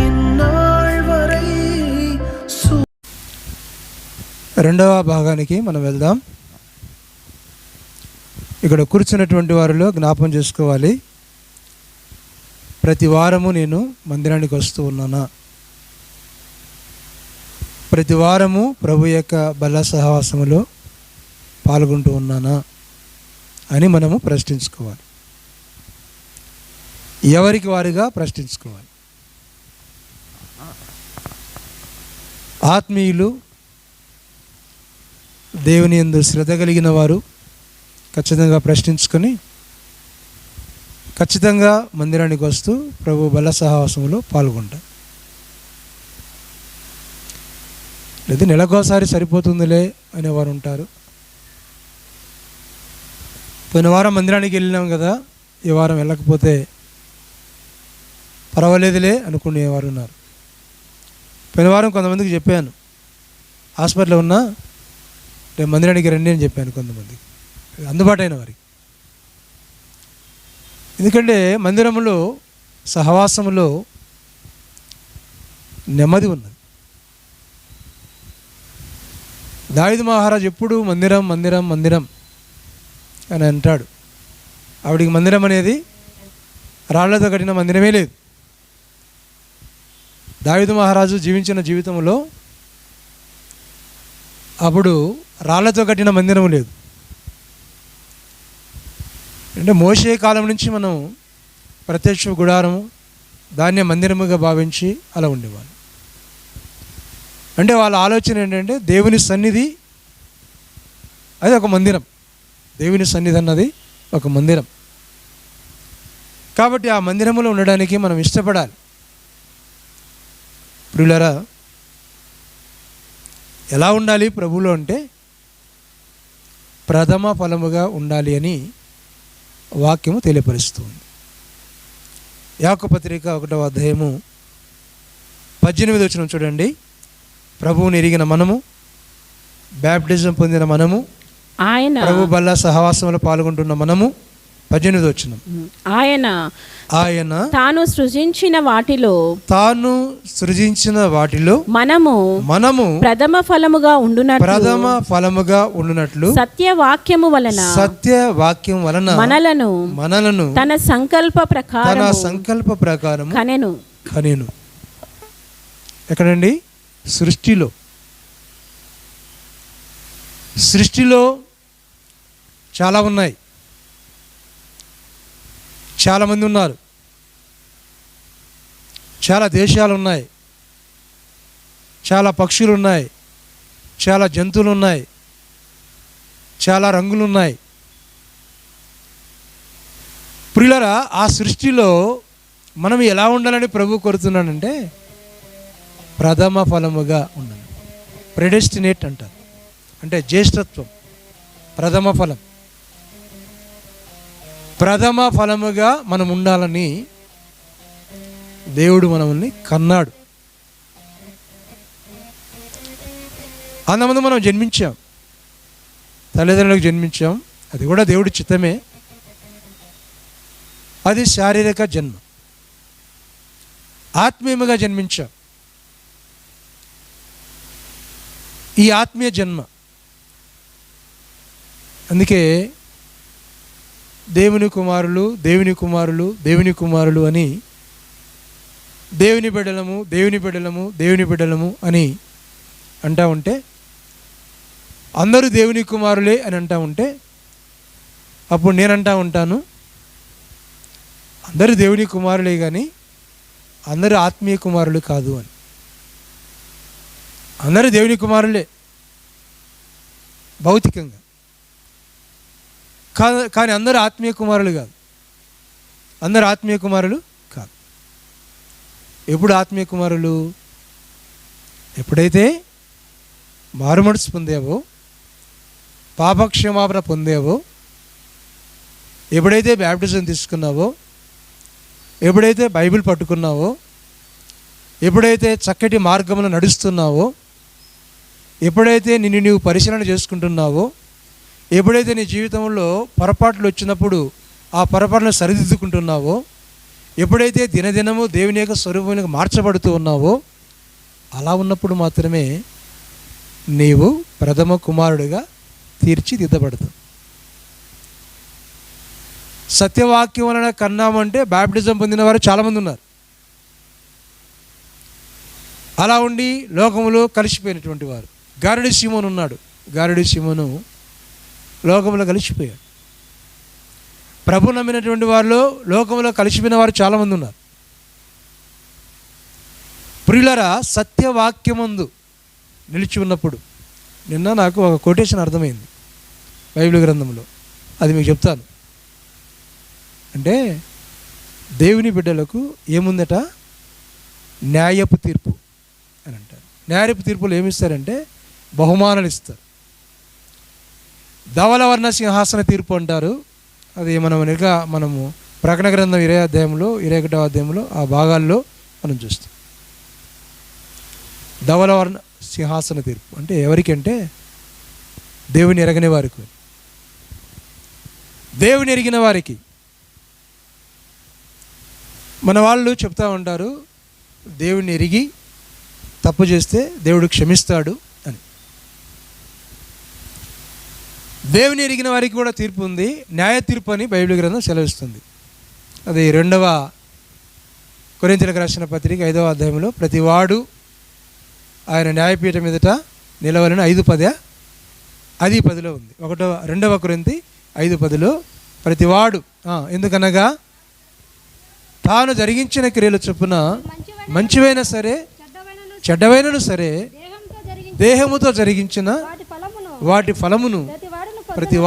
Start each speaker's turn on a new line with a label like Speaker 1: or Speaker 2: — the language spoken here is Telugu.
Speaker 1: ఇన్నాళ్ వరై
Speaker 2: రెండవ భాగానికి మనం వెళ్దాం. ఇక్కడ కూర్చున్నటువంటి వారిలో జ్ఞాపం చేసుకోవాలి. ప్రతి వారము నేను మందిరానికి వస్తూ ఉన్నానా? ప్రతి వారము ప్రభు యొక్క బల సహవాసములో పాల్గొంటూ ఉన్నానా? అని మనము ప్రశ్నించుకోవాలి. ఎవరికి వారిగా ప్రశ్నించుకోవాలి? ఆత్మీయులు దేవుని ఎందు శ్రద్ధ కలిగిన వారు ఖచ్చితంగా ప్రశ్నించుకొని ఖచ్చితంగా మందిరానికి వస్తూ ప్రభు బల సహవాసంలో పాల్గొంటారు. లేదు నెలకోసారి సరిపోతుందిలే అనేవారు ఉంటారు. పోయిన వారం మందిరానికి వెళ్ళినాం కదా ఈ వారం వెళ్ళకపోతే పర్వాలేదులే అనుకునేవారు ఉన్నారు. పోయిన వారం కొంతమందికి చెప్పాను హాస్పిటల్లో ఉన్నా రేపు మందిరానికి రండి అని చెప్పాను కొంతమందికి. అందుబాటు అయిన వారికి. ఎందుకంటే మందిరములో సహవాసములో నెమ్మది ఉన్నది. దావిద్ మహారాజ్ ఎప్పుడు మందిరం మందిరం మందిరం అని అంటాడు. ఆవిడికి మందిరం అనేది రాళ్ళతో కట్టిన మందిరమే లేదు. దావిద మహారాజు జీవించిన జీవితంలో అప్పుడు రాళ్ళతో కట్టిన మందిరం లేదు. అంటే మోసే కాలం నుంచి మనం ప్రత్యక్ష గుడారము దాన్నే మందిరముగా భావించి అలా ఉండేవాళ్ళు. అంటే వాళ్ళ ఆలోచన ఏంటంటే దేవుని సన్నిధి అది ఒక మందిరం. దేవుని సన్నిధి అన్నది ఒక మందిరం. కాబట్టి ఆ మందిరంలో ఉండడానికి మనం ఇష్టపడాలి. ప్రియులరా ఎలా ఉండాలి ప్రభువులో అంటే ప్రథమ ఫలముగా ఉండాలి అని వాక్యము తెలియపరుస్తుంది. యాక పత్రిక ఒకటవ అధ్యాయము పద్దెనిమిది వచ్చిన చూడండి. ప్రభువుని ఎరిగిన మనము బ్యాప్టిజం పొందిన మనము
Speaker 3: ఆయన
Speaker 2: ప్రభు బల్ల సహవాసంలో పాల్గొంటున్న మనము పద్దెనిమిది వచ్చిన
Speaker 3: ఆయన
Speaker 2: ఆయన
Speaker 3: తాను సృజించిన వాటిలో
Speaker 2: తాను సృజించిన వాటిలో
Speaker 3: మనము
Speaker 2: మనము
Speaker 3: ప్రథమ ఫలముగా ఉండునట్లు
Speaker 2: ప్రథమ ఫలముగా ఉండునట్లు
Speaker 3: సత్యవాక్యము వలన
Speaker 2: సత్య వాక్యం వలన
Speaker 3: మనలను
Speaker 2: మనలను
Speaker 3: తన సంకల్ప
Speaker 2: తన
Speaker 3: ప్రకారం
Speaker 2: సంకల్ప ప్రకారం
Speaker 3: కనెను.
Speaker 2: కనేను. ఎక్కడండి? సృష్టిలో. సృష్టిలో చాలా ఉన్నాయి. చాలామంది ఉన్నారు. చాలా దేశాలు ఉన్నాయి చాలా పక్షులు ఉన్నాయి చాలా జంతువులు ఉన్నాయి చాలా రంగులు ఉన్నాయి ప్రియులరా ఆ సృష్టిలో మనం ఎలా ఉండాలని ప్రభు కోరుతున్నానంటే ప్రథమ ఫలముగా ఉండాలి. ప్రెడెస్టినేట్ అంటారు. అంటే జ్యేష్ఠత్వం ప్రథమ ఫలం. ప్రథమ ఫలముగా మనం ఉండాలని దేవుడు మనల్ని కన్నాడు. అంతమంది మనం జన్మించాం. తల్లిదండ్రులకు జన్మించాం. అది కూడా దేవుడి చిత్తమే. అది శారీరక జన్మ. ఆత్మీయముగా జన్మించాం. ఈ ఆత్మీయ జన్మ అందుకే దేవుని కుమారులు దేవుని కుమారులు దేవుని కుమారులు అని దేవుని బిడ్డలము దేవుని బిడ్డలము దేవుని బిడ్డలము అని అంటా ఉంటే అందరూ దేవుని కుమారులే అని అంటా ఉంటే అప్పుడు నేనంటా ఉంటాను అందరూ దేవుని కుమారులే కానీ అందరూ ఆత్మీయ కుమారులు కాదు అని. అందరూ దేవుని కుమారులే భౌతికంగా. కానీ అందరూ ఆత్మీయ కుమారులు కాదు. అందరు ఆత్మీయ కుమారులు కాదు. ఎప్పుడు ఆత్మీయ కుమారులు? ఎప్పుడైతే మారుమనసు పొందావో పాపక్షమాపణ పొందావో ఎప్పుడైతే బ్యాప్టిజం తీసుకున్నావో ఎప్పుడైతే బైబిల్ పట్టుకున్నావో ఎప్పుడైతే చక్కటి మార్గంలో నడుస్తున్నావో ఎప్పుడైతే నిన్ను నీవు పరిశీలన చేసుకుంటున్నావో ఎప్పుడైతే నీ జీవితంలో పొరపాట్లు వచ్చినప్పుడు ఆ పొరపాటును సరిదిద్దుకుంటున్నావో ఎప్పుడైతే దినదినము దేవుని యొక్క స్వరూపానికి మార్చబడుతూ ఉన్నావో అలా ఉన్నప్పుడు మాత్రమే నీవు ప్రథమ కుమారుడిగా తీర్చిదిద్దబడదు సత్యవాక్యం వలన కన్నామంటే బ్యాప్టిజం పొందిన వారు చాలామంది ఉన్నారు. అలా ఉండి లోకములో కలిసిపోయినటువంటి వారు. గారడి సీమోను ఉన్నాడు గారడి సీమోను లోకంలో కలిసిపోయాడు ప్రభు నమ్మినటువంటి వారిలో లోకంలో కలిసిపోయిన వారు చాలామంది ఉన్నారు. ప్రియులరా సత్యవాక్యమందు నిలిచి ఉన్నప్పుడు నిన్న నాకు ఒక కొటేషన్ అర్థమైంది బైబిల్ గ్రంథంలో. అది మీకు చెప్తాను. అంటే దేవుని బిడ్డలకు ఏముందట? న్యాయపు తీర్పు అని అంటారు. న్యాయపు తీర్పులు ఏమిస్తారంటే బహుమానాలు ఇస్తారు. ధవలవర్ణ సింహాసన తీర్పు అంటారు. అది మనం ఇంకా మనము ప్రకటన గ్రంథం ఇరవై అధ్యాయంలో ఇరవై ఒకటవ అధ్యాయంలో ఆ భాగాల్లో మనం చూస్తాం. ధవలవర్ణ సింహాసన తీర్పు అంటే ఎవరికంటే? దేవుని ఎరగని వారికి. దేవుని ఎరిగిన వారికి. మన వాళ్ళు చెప్తూ ఉంటారు దేవుని ఎరిగి తప్పు చేస్తే దేవుడు క్షమిస్తాడు అని దేవుని ఎరిగిన వారికి కూడా తీర్పు ఉంది. న్యాయ తీర్పు అని బైబిల్ గ్రంథం సెలవిస్తుంది. అది రెండవ కొరింతలకు రాసిన పత్రిక ఐదవ అధ్యాయంలో ప్రతివాడు ఆయన న్యాయపీఠం మీదట నిలవలని ఐదు పద అది పదిలో ఉంది. ఒకటో రెండవ కొరింతి ఐదు పదిలో ప్రతివాడు ఎందుకనగా తాను జరిగించిన క్రియలు చొప్పున మంచివైనా సరే చెడ్డవైనను సరే దేహముతో జరిగించిన
Speaker 4: వాటి ఫలమును
Speaker 2: ప్రతి